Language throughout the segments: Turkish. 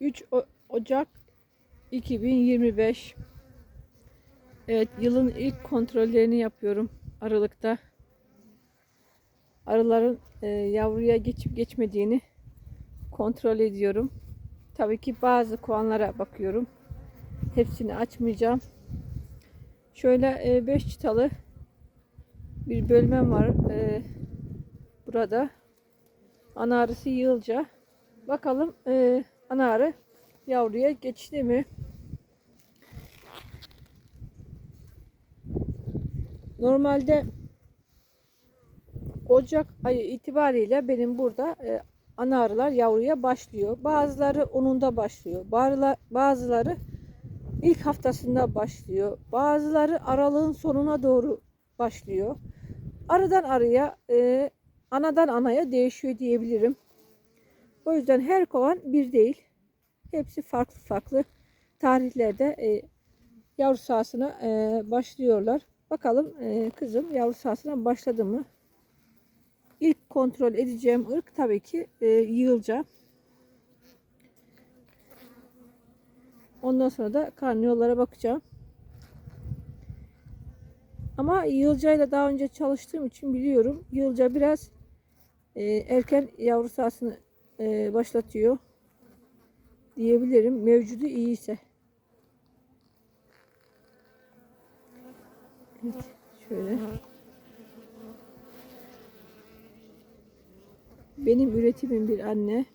3 O- Ocak 2025. Evet, yılın ilk kontrollerini yapıyorum Aralık'ta. Arıların e, yavruya geçip geçmediğini kontrol ediyorum. Tabii ki bazı kovanlara bakıyorum. Hepsini açmayacağım. Şöyle 5 çıtalı bir bölmem var e, burada. Ana arısı yığılca. Bakalım e, ana arı yavruya geçti mi? Normalde Ocak ayı itibariyle benim burada e, ana arılar yavruya başlıyor. Bazıları onunda başlıyor. Bazıları, ilk haftasında başlıyor. Bazıları aralığın sonuna doğru başlıyor. Arıdan arıya, e, anadan anaya değişiyor diyebilirim. O yüzden her kovan bir değil. Hepsi farklı farklı tarihlerde e, yavru sahasına e, başlıyorlar. Bakalım e, kızım yavru sahasına başladı mı? İlk kontrol edeceğim ırk tabii ki e, yığılca. Ondan sonra da karniyollara bakacağım. Ama yığılcayla daha önce çalıştığım için biliyorum. Yığılca biraz e, erken yavru sahasını e, başlatıyor diyebilirim. Mevcudu iyiyse. Evet, şöyle. Benim üretimim bir anne.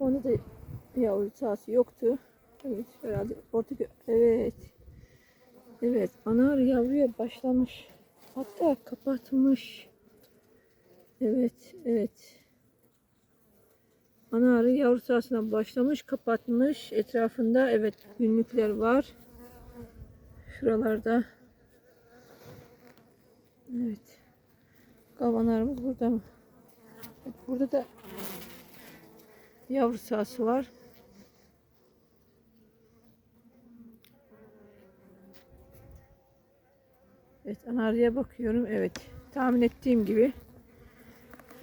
Onu da yavru sahası yoktu. Evet herhalde orta evet. Evet ana arı yavruya başlamış. Hatta kapatmış. Evet evet. Ana arı yavru sahasına başlamış, kapatmış. Etrafında evet günlükler var. Şuralarda. Evet. Kavanlarımız burada mı? Evet, burada da yavru sahası var. Evet ana arıya bakıyorum. Evet. Tahmin ettiğim gibi.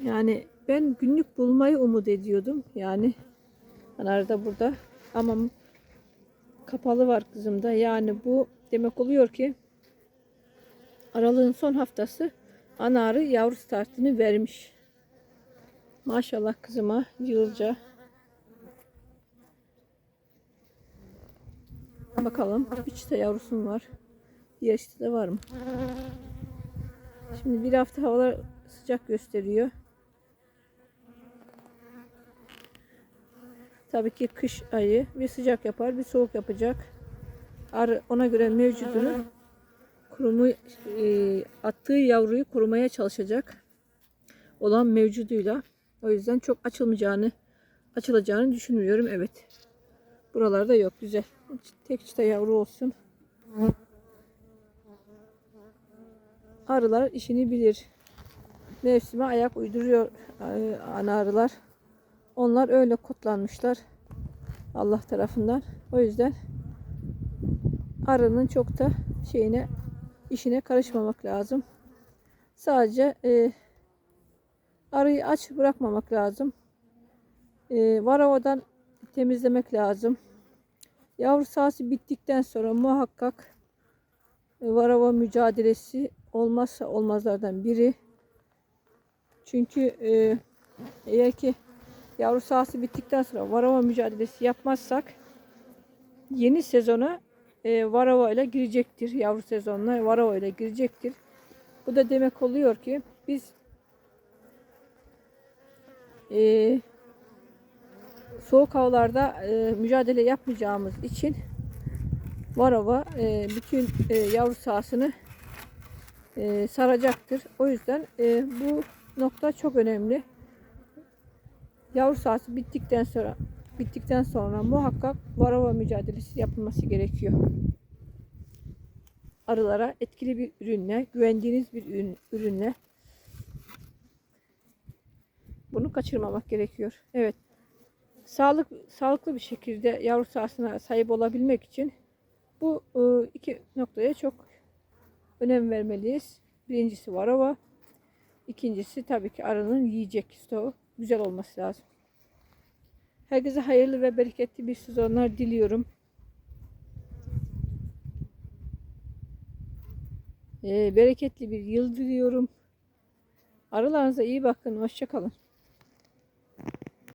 Yani ben günlük bulmayı umut ediyordum. Yani anarda burada. Ama kapalı var kızımda. Yani bu demek oluyor ki aralığın son haftası ana arı yavru startını vermiş. Maşallah kızıma yığılca. Bakalım. Bir çıta yavrusun var. Çıta da var mı? Şimdi bir hafta havalar sıcak gösteriyor. Tabii ki kış ayı bir sıcak yapar bir soğuk yapacak. Arı ona göre mevcudunu kurumu e, attığı yavruyu korumaya çalışacak olan mevcuduyla. O yüzden çok açılmayacağını açılacağını düşünmüyorum. Evet. Buralarda yok. Güzel. Tek çıta yavru olsun. Arılar işini bilir. Mevsime ayak uyduruyor e, ana arılar. Onlar öyle kodlanmışlar Allah tarafından. O yüzden arının çok da şeyine işine karışmamak lazım. Sadece e, arıyı aç bırakmamak lazım. E, varavadan temizlemek lazım. Yavru sahası bittikten sonra muhakkak varava mücadelesi olmazsa olmazlardan biri. Çünkü e, eğer ki yavru sahası bittikten sonra varava mücadelesi yapmazsak yeni sezona e, varava ile girecektir. Yavru sezonuna varava ile girecektir. Bu da demek oluyor ki biz e, soğuk havalarda e, mücadele yapmayacağımız için varava e, bütün e, yavru sahasını e, saracaktır. O yüzden e, bu nokta çok önemli. Yavru sahası bittikten sonra bittikten sonra muhakkak varava mücadelesi yapılması gerekiyor. Arılara etkili bir ürünle, güvendiğiniz bir ürün, ürünle bunu kaçırmamak gerekiyor. Evet. Sağlık sağlıklı bir şekilde yavru sahasına sahip olabilmek için Bu e, iki noktaya çok önem vermeliyiz. Birincisi varava. İkincisi tabii ki arının yiyecek stoğu güzel olması lazım. Herkese hayırlı ve bereketli bir sezonlar diliyorum. Ee, bereketli bir yıl diliyorum. Arılarınıza iyi bakın. Hoşçakalın.